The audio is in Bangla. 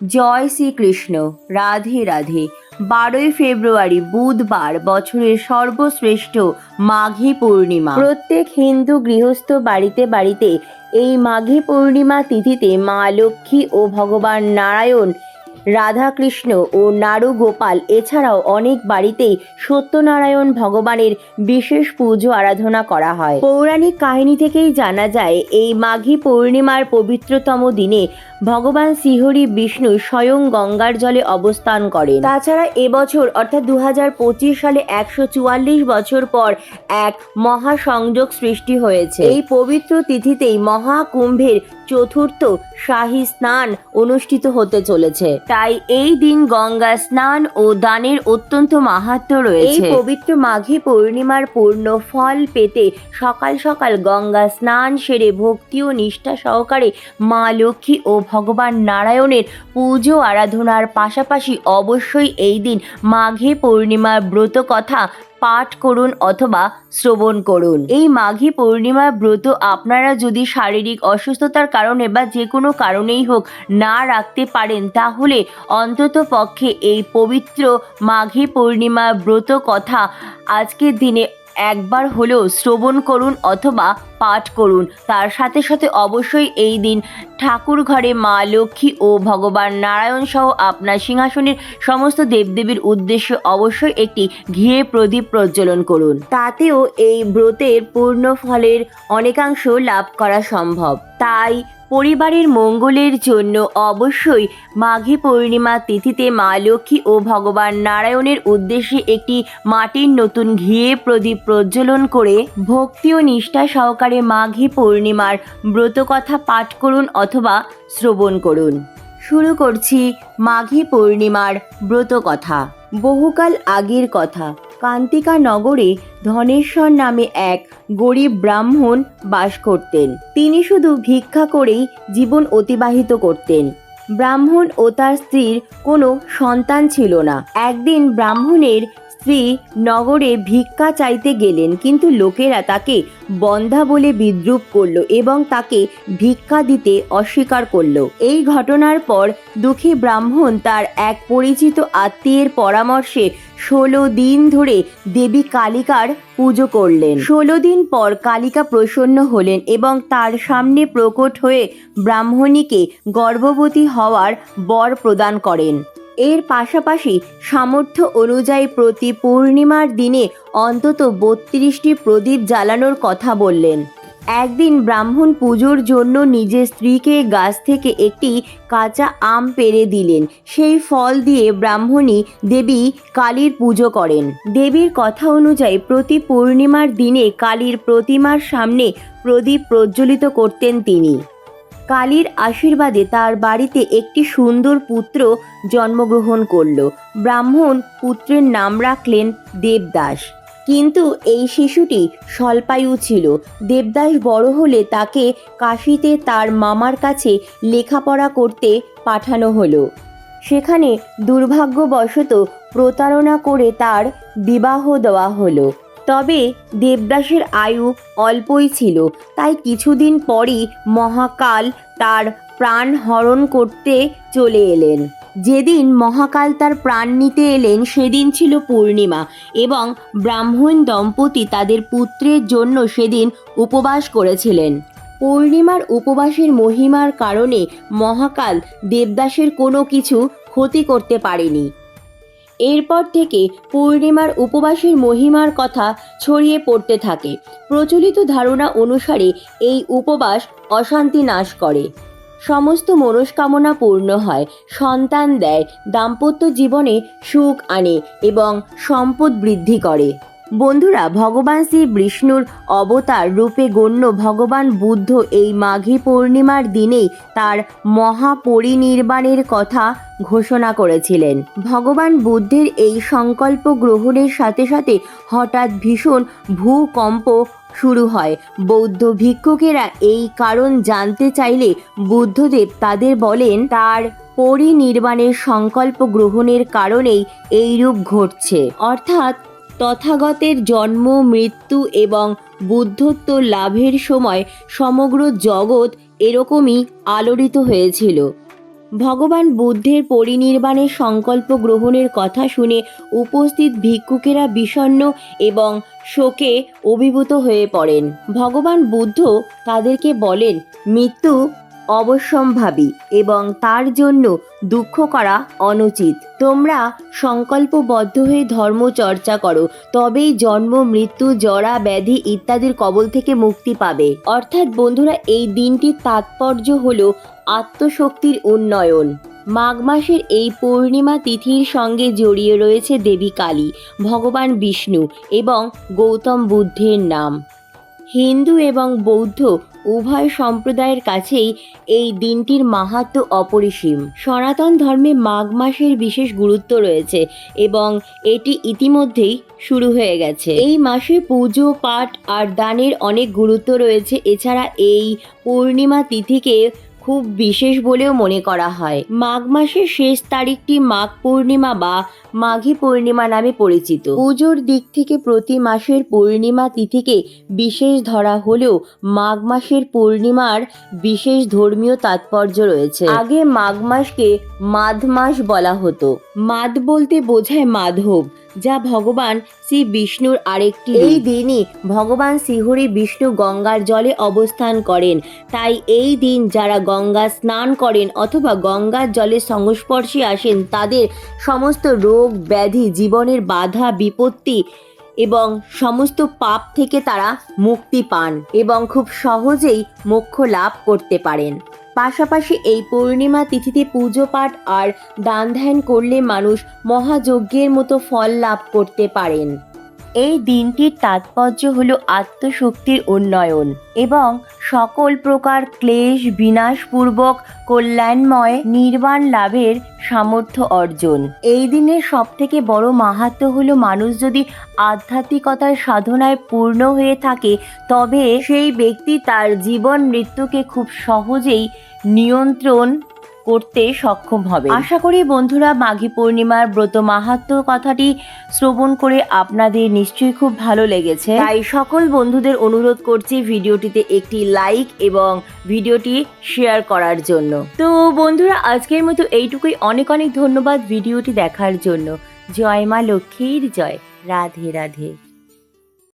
জয় শ্রীকৃষ্ণ। রাধে রাধে। বারোই ফেব্রুয়ারি বুধবার বছরের সর্বশ্রেষ্ঠ মাঘী পূর্ণিমা। প্রত্যেক হিন্দু গৃহস্থ বাড়িতে বাড়িতে এই মাঘী পূর্ণিমা তিথিতে মা লক্ষ্মী ও ভগবান নারায়ণ, রাধাকৃষ্ণ ও নারু গোপাল এছাড়াও অনেক বাড়িতেই সত্যনারায়ণ ভগবানের বিশেষ পুজো আরাধনা করা হয়। পৌরাণিক কাহিনী থেকেই জানা যায়, এই মাঘী পূর্ণিমার পবিত্রতম দিনে ভগবান শ্রীহরি বিষ্ণু স্বয়ং গঙ্গার জলে অবস্থান করেন। তাছাড়া এবছর, অর্থাৎ দু পঁচিশ সালে একশো চুয়াল্লিশ বছর পর এক মহাসংযোগ সৃষ্টি হয়েছে। এই পবিত্র তিথিতেই মহাকুম্ভের চতুর্থ শাহী স্নান অনুষ্ঠিত হতে চলেছে। তাই এই দিন গঙ্গা স্নান ও দানের অত্যন্ত মাহাত্ম্য রয়েছে। এই পবিত্র মাঘী পূর্ণিমার পূর্ণ ফল পেতে সকাল সকাল গঙ্গা স্নান সেরে ভক্তি ও নিষ্ঠা সহকারে মা লক্ষ্মী ও ভগবান নারায়ণের পুজো আরাধনার পাশাপাশি অবশ্যই এই দিন মাঘী পূর্ণিমার ব্রত কথা পাঠ করুন অথবা শ্রবণ করুন। এই মাঘী পূর্ণিমার ব্রত আপনারা যদি শারীরিক অসুস্থতার কারণে বা যে কোনো কারণেই হোক না রাখতে পারেন, তাহলে অন্তত পক্ষে এই পবিত্র মাঘী পূর্ণিমার ব্রত কথা আজকের দিনে একবার হলেও শ্রবণ করুন অথবা পাঠ করুন। তার সাথে সাথে অবশ্যই এই দিন ঠাকুর ঘরে মা লক্ষ্মী ও ভগবান নারায়ণ সহ আপনার সিংহাসনের সমস্ত দেবদেবীর উদ্দেশ্যে অবশ্যই একটি ঘিয়ে প্রদীপ প্রজ্বলন করুন। তাতেও এই ব্রতের পূর্ণ ফলের অনেকাংশ লাভ করা সম্ভব। তাই পরিবারের মঙ্গলের জন্য অবশ্যই মাঘী পূর্ণিমা তিথিতে মা লক্ষ্মী ও ভগবান নারায়ণের উদ্দেশ্যে একটি মাটির নতুন ঘিয়ে প্রদীপ প্রজ্বলন করে ভক্তি ও নিষ্ঠা সহকারে মাঘী পূর্ণিমার ব্রতকথা পাঠ করুন অথবা শ্রবণ করুন। শুরু করছি মাঘী পূর্ণিমার ব্রতকথা, বহুকাল আগের কথা। কান্তিকা নগরে ধনেশ্বর নামে এক গরিব ব্রাহ্মণ বাস করতেন। তিনি শুধু ভিক্ষা করেই জীবন অতিবাহিত করতেন। ব্রাহ্মণ ও তার স্ত্রীর কোনো সন্তান ছিল না। একদিন ব্রাহ্মণের স্ত্রী নগরে ভিক্ষা চাইতে গেলেন, কিন্তু লোকেরা তাকে বন্ধা বলে বিদ্রুপ করল এবং তাকে ভিক্ষা দিতে অস্বীকার করল। এই ঘটনার পর দুঃখী ব্রাহ্মণ তার এক পরিচিত আত্মীয়ের পরামর্শে ষোলো দিন ধরে দেবী কালিকার পুজো করলেন। ষোলো দিন পর কালিকা প্রসন্ন হলেন এবং তার সামনে প্রকট হয়ে ব্রাহ্মণীকে গর্ভবতী হওয়ার বর প্রদান করেন। এর পাশাপাশি সামর্থ্য অনুযায়ী প্রতি পূর্ণিমার দিনে অন্তত বত্রিশটি প্রদীপ জ্বালানোর কথা বললেন। একদিন ব্রাহ্মণ পুজোর জন্য নিজের স্ত্রীকে গাছ থেকে একটি কাঁচা আম পেরে দিলেন। সেই ফল দিয়ে ব্রাহ্মণী দেবী কালীর পুজো করেন। দেবীর কথা অনুযায়ী প্রতি পূর্ণিমার দিনে কালীর প্রতিমার সামনে প্রদীপ প্রজ্বলিত করতেন তিনি। কালীর আশীর্বাদে তার বাড়িতে একটি সুন্দর পুত্র জন্মগ্রহণ করল। ব্রাহ্মণ পুত্রের নাম রাখলেন দেবদাস। কিন্তু এই শিশুটি স্বল্পায়ু ছিল। দেবদাস বড় হলে তাকে কাশিতে তার মামার কাছে লেখাপড়া করতে পাঠানো হলো। সেখানে দুর্ভাগ্যবশত প্রতারণা করে তার বিবাহ দেওয়া হলো। তবে দেবদাসের আয়ু অল্পই ছিল, তাই কিছুদিন পরই মহাকাল তার প্রাণ হরণ করতে চলে এলেন। যেদিন মহাকাল তার প্রাণ নিতে এলেন, সেদিন ছিল পূর্ণিমা এবং ব্রাহ্মণ দম্পতি তাদের পুত্রের জন্য সেদিন উপবাস করেছিলেন। পূর্ণিমার উপবাসের মহিমার কারণে মহাকাল দেবদাসের কোনো কিছু ক্ষতি করতে পারেনি। এরপর থেকে পূর্ণিমার উপবাসের মহিমার কথা ছড়িয়ে পড়তে থাকে। প্রচলিত ধারণা অনুসারে এই উপবাস অশান্তি নাশ করে। সমস্ত মনস্কামনা পূর্ণ হয়, সন্তান দেয়, দাম্পত্য জীবনে সুখ আনে এবং সম্পদ বৃদ্ধি করে। বন্ধুরা, ভগবান শ্রী বিষ্ণুর অবতার রূপে গণ্য ভগবান বুদ্ধ এই মাঘী পূর্ণিমার দিনেই তার মহাপরিনির্বাণের কথা ঘোষণা করেছিলেন। ভগবান বুদ্ধের এই সংকল্প গ্রহণের সাথে সাথে হঠাৎ ভীষণ ভূকম্প শুরু হয়। বৌদ্ধ ভিক্ষুকেরা এই কারণ জানতে চাইলে বুদ্ধদেব তাদের বলেন, তার পরিনির্বাণের সংকল্প গ্রহণের কারণেই এই রূপ ঘটছে। অর্থাৎ তথাগতের জন্ম, মৃত্যু এবং বুদ্ধত্ব লাভের সময় সমগ্র জগৎ এরকমই আলোড়িত হয়েছিল। ভগবান বুদ্ধের পরিনির্বাণের সংকল্প গ্রহণের কথা শুনে উপস্থিত ভিক্ষুকেরা বিষণ্ণ এবং শোকে অভিভূত হয়ে পড়েন। ভগবান বুদ্ধ তাদেরকে বলেন, মৃত্যু অবশ্যম্ভাবী এবং তার জন্য দুঃখ করা অনুচিত। তোমরা সংকল্পবদ্ধ হয়ে ধর্ম চর্চা করো, তবেই জন্ম, মৃত্যু, জরা, ব্যাধি ইত্যাদির কবল থেকে মুক্তি পাবে। অর্থাৎ বন্ধুরা, এই দিনটির তাৎপর্য হল আত্মশক্তির উন্নয়ন। মাঘ মাসের এই পূর্ণিমা তিথির সঙ্গে জড়িয়ে রয়েছে দেবী কালী, ভগবান বিষ্ণু এবং গৌতম বুদ্ধের নাম। হিন্দু এবং বৌদ্ধ উভয় সম্প্রদায়ের কাছেই এই দিনটির মাহাত্ম অপরিসীম। সনাতন ধর্মে মাঘ মাসের বিশেষ গুরুত্ব রয়েছে এবং এটি ইতিমধ্যেই শুরু হয়ে গেছে। এই মাসে পুজো, পাঠ আর দানের অনেক গুরুত্ব রয়েছে। এছাড়া এই পূর্ণিমা তিথিকে খুব বিশেষ বলেও মনে করা হয়। মাঘ মাসের শেষ তারিখটি মাঘ পূর্ণিমা বা মাঘী পূর্ণিমা নামে পরিচিত। পুজোর দিক থেকে প্রতি মাসের পূর্ণিমা তিথিকে বিশেষ ধরা হলেও মাঘ মাসের পূর্ণিমার বিশেষ ধর্মীয় তাৎপর্য রয়েছে। আগে মাঘ মাসকে মাধ মাস বলা হতো। মাদ বলতে বোঝায় মাধব। যা ভগবান শ্রী বিষ্ণুর আরেকটি এই দিনই ভগবান শ্রীহরি বিষ্ণু গঙ্গার জলে অবস্থান করেন। তাই এই দিন যারা গঙ্গা স্নান করেন অথবা গঙ্গার জলের সংস্পর্শে আসেন, তাদের সমস্ত রোগ, ব্যাধি, জীবনের বাধা, বিপত্তি এবং সমস্ত পাপ থেকে তারা মুক্তি পান এবং খুব সহজেই মোক্ষ লাভ করতে পারেন। পাশাপাশি এই পূর্ণিমা তিথিতে পুজো পাঠ আর দান ধ্যান করলে মানুষ মহাযজ্ঞের মতো ফল লাভ করতে পারেন। এই দিনটির তাৎপর্য হল আত্মশক্তির উন্নয়ন এবং সকল প্রকার ক্লেশ, বিনাশপূর্বক, কল্যাণময়, নির্বাণ লাভের সামর্থ্য অর্জন। এই দিনের সবথেকে বড় মাহাত্ম্য হলো মানুষ যদি আধ্যাত্মিকতার সাধনায় পূর্ণ হয়ে থাকে, তবে সেই ব্যক্তি তার জীবন মৃত্যুকে খুব সহজেই নিয়ন্ত্রণ করতে সক্ষম হবে আশা করি বন্ধুরা মাঘী পূর্ণিমার ব্রত মাহাত্ম্য কথাটি শ্রবণ করে আপনাদের নিশ্চয়ই খুব ভালো লেগেছে। তাই সকল বন্ধুদের অনুরোধ করছি ভিডিওটিতে একটি লাইক এবং ভিডিওটি শেয়ার করার জন্য। তো বন্ধুরা আজকের মতো এইটুকুই। অনেক অনেক ধন্যবাদ ভিডিওটি দেখার জন্য। জয় মা লক্ষ্মীর জয়। রাধে রাধে।